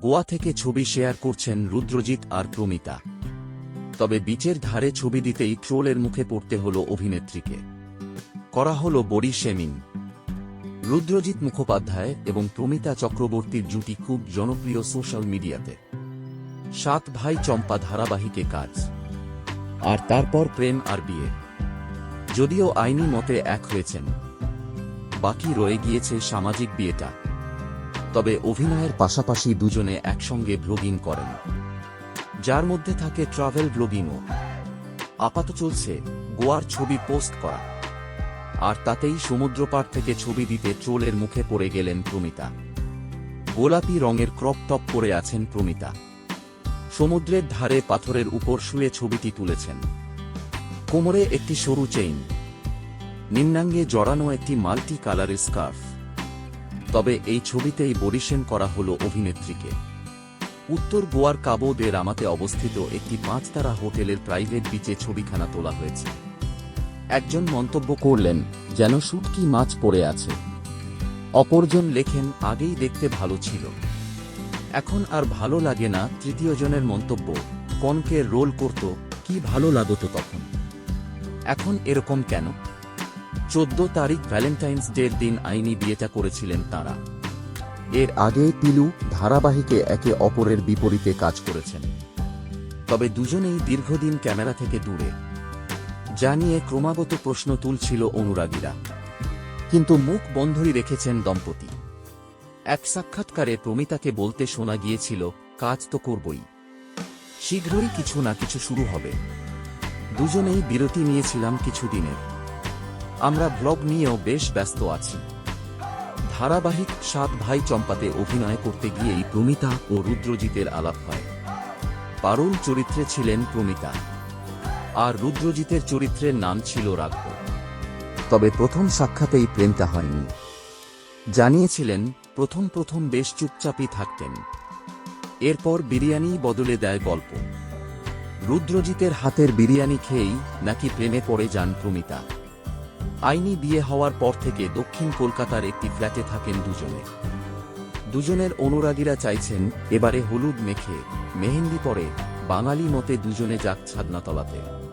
গোয়া থেকে ছবি শেয়ার করছেন রুদ্রজিৎ আর প্রমিতা। তবে বিচের ধারে ছবি দিতেই ট্রোলের মুখে পড়তে হল অভিনেত্রীকে। করা হল বডি শেমিং রুদ্রজিৎ মুখোপাধ্যায় এবং প্রমিতা চক্রবর্তীর জুটি খুব জনপ্রিয় সোশ্যাল মিডিয়াতে। সাত ভাই চম্পা ধারাবাহিকে কাজ। আর তারপর প্রেম আর বিয়ে। যদিও আইনি মতে এক হয়েছেন। বাকি রয়ে গিয়েছে সামাজিক বিয়েটা। তবে অভিনয়ের পাশাপাশি দুজনে একসঙ্গে ব্লগিং করেন। যার মধ্যে থাকে ট্রাভেল ব্লগিংও। আপাত চলছে গোয়ার ছবি পোস্ট করা। আর তাতেই সমুদ্রপাড় থেকে ছবি দিতে ট্রোলের মুখে পড়ে গেলেন প্রমিতা। গোলাপি রঙের ক্রপ টপ পরে আছেন প্রমিতা। সমুদ্রের ধারে পাথরের উপর শুয়ে ছবিটি তুলেছেন। কোমরে একটি সরু চেইন। নিম্নাঙ্গে জড়ানো একটি মাল্টি কালারের স্কার্ফ। তবে এই ছবিতেই বরিশেন করা হল অভিনেত্রীকে। উত্তর গোয়ার কাবো দে রামাতে অবস্থিত একটি পাঁচতারা হোটেলের প্রাইভেট বিচে ছবিখানা তোলা হয়েছে। একজন মন্তব্য করলেন, যেন শুটকি মাছ পড়ে আছে। অপরজন লেখেন, আগেই দেখতে ভালো ছিল। এখন আর ভালো লাগে না। তৃতীয় জনের মন্তব্য, কনকে রোল করত, কি ভালো লাগতো তখন। এখন এরকম কেন? চোদ্দ তারিখ ভ্যালেন্টাইন্স ডের দিন আইনি বিয়েটা করেছিলেন তারা। এর আগে পিলু ধারাবাহিকে একে অপরের বিপরীতে কাজ করেছেন। তবে দুজনেই দীর্ঘদিন ক্যামেরা থেকে দূরে। যা নিয়ে ক্রমাগত প্রশ্ন তুলছিল অনুরাগীরা। কিন্তু মুখ বন্ধই রেখেছেন দম্পতি। এক সাক্ষাৎকারে প্রমিতাকে বলতে শোনা গিয়েছিল কাজ তো করবই। শীঘ্রই কিছু না কিছু শুরু হবে। দুজনেই বিরতি নিয়েছিলাম কিছুদিনের আমরা ব্লগ নিয়েও বেশ ব্যস্ত আছি। ধারাবাহিক সাত ভাই চম্পাতে অভিনয় করতে গিয়েই প্রমিতা ও রুদ্রজিতের আলাপ হয়। পারুল চরিত্রে ছিলেন প্রমিতা। আর রুদ্রজিতের চরিত্রের নাম ছিল রাঘব। তবে প্রথম সাক্ষাতেই প্রেমটা হয়নি। জানিয়েছিলেন, প্রথম প্রথম বেশ চুপচাপই থাকতেন। এরপর বিরিয়ানি বদলে দেয় গল্প। রুদ্রজিতের হাতের বিরিয়ানি খেয়েই নাকি প্রেমে পড়ে যান প্রমিতা। আইনি বিয়ে হওয়ার পর থেকে দক্ষিণ কলকাতার একটি ফ্ল্যাটে থাকেন দুজনে। দুজনের অনুরাগীরা চাইছেন, এবারে হলুদ মেখে, মেহেন্দি পরে বাঙালি মতে দুজনে যাক ছাদনাতলাতে।